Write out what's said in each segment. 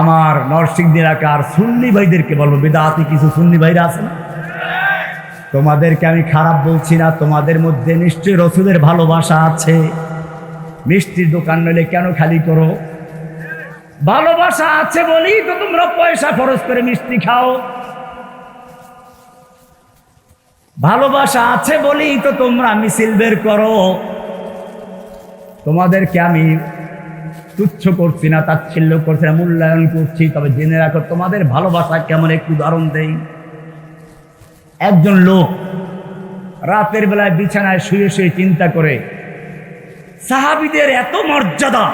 আমার নরসিংদী এলাকার সুন্নি ভাইদেরকে বলব, বেদাতি কিছু সুন্নি ভাইরা আছে না? তোমাদেরকে আমি খারাপ বলছি না, তোমাদের মধ্যে নিশ্চয়ই রসুলের ভালোবাসা আছে। মিষ্টির দোকান নইলে কেন খালি করো? ভালোবাসা আছে বলেই তো তোমরা পয়সা খরচ করে মিষ্টি খাও। ভালোবাসা আছে বলেই তো তোমরা মিছিল বের করো। তোমাদেরকে আমি তুচ্ছ করছি না, তাচ্ছিল্য করছি না, মূল্যায়ন করছি। তবে জেনে রাখো, তোমাদের ভালোবাসা কেমন একটু উদাহরণ দেই। একজন লোক রাতের বেলায় বিছানায় শুয়ে শুয়ে চিন্তা করে, সাহাবিদের এত মর্যাদা,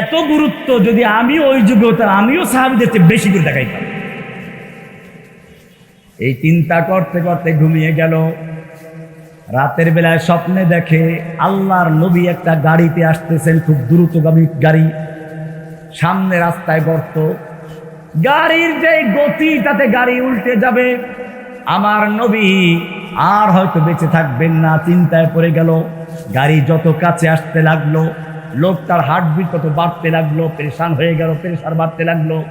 এত গুরুত্ব, যদি আমি ওই যুগে হতাম, আমিও সাহাবিদের চেয়ে বেশি করে দেখাইতাম। এই চিন্তা করতে করতে ঘুমিয়ে গেল। রাতের বেলায় স্বপ্নে দেখে আল্লাহর নবী একটা গাড়িতে আসতেছেন, খুব দ্রুতগামী গাড়ি। সামনে রাস্তায় গর্ত। গাড়ির যে গতি, তাতে গাড়ি উল্টে যাবে। আমার নবী আর হয়তো বেঁচে থাকবেন না, চিন্তায় পড়ে গেল। গাড়ি যত কাছে আসতে লাগল, লোক তার হার্টবিট তত বাড়তে লাগল, পেরেশান হয়ে গেল প্রেশার বাড়তে লাগল।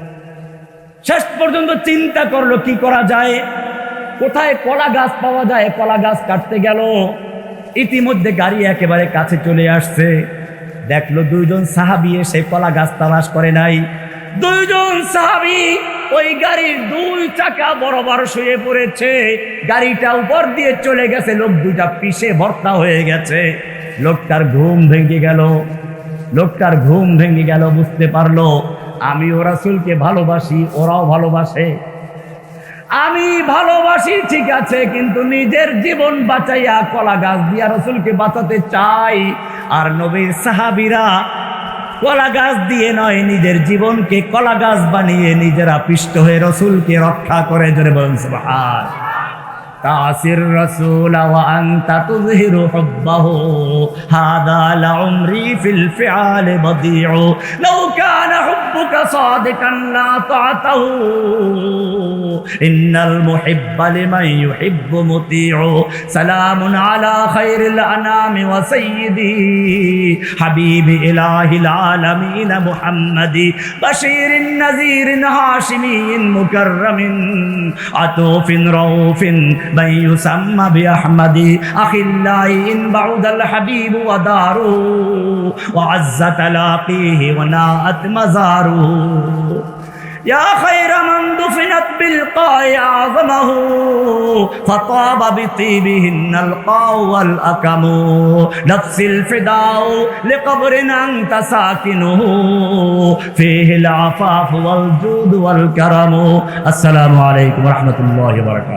শেষ পর্যন্ত চিন্তা করল, কি করা যায়? কোথায় কলা গাছ পাওয়া যায়? কলা গাছ কাটতে গেল। ইতিমধ্যে গাড়ি একেবারে কাছে চলে আসছে। দেখল দুইজন সাহাবি এসে কলা গাছ তালাশ করে নাই। দুইজন সাহাবি ওই গাড়ির দুই চাকা বরাবর শুয়ে পড়েছে। গাড়িটা উপর দিয়ে চলে গেছে। লোক দুইটা পিষে ভর্তা হয়ে গেছে। লোকটার ঘুম ভেঙে গেল। লোকটার ঘুম ভেঙে গেল, বুঝতে পারল। আমি ও রাসূলকে ভালোবাসি, ওরাও ভালোবাসে। আমি ভালোবাসি, ঠিক আছে, কিন্তু নিজের জীবন বাঁচাইয়া কলা গাছ দিয়া রসুলকে বাঁচাতে চাই। আর নবীর সাহাবিরা কলা গাছ দিয়ে নয়, নিজের জীবনকে কলা গাছ বানিয়ে নিজেরা পিষ্ট হয়ে রসুলকে রক্ষা করে, জোরে বলছে تعصي الرسول وأنت تظهر حبه. هذا لعمري في الفعال بضيع لو كان حبك صادقا لا طعته. إن المحب لمن يحب مطيع. سلام على خير الأنام وسيدي. حبيب إله العالمين محمد. بشير نذير هاشمي مكرم. عطوف رؤوف من يسمى بأحمد. أخي الله إن بعد الحبيب وداره وعز تلاقيه وناءت مزاره يا خير من دفنت بالقاء أعظمه. فطاب بطيبهن القاء والأكم. نفس الفداء لقبر أنت ساكنه. فيه العفاف والجود والكرم. السلام عليكم ورحمة الله وبركاته.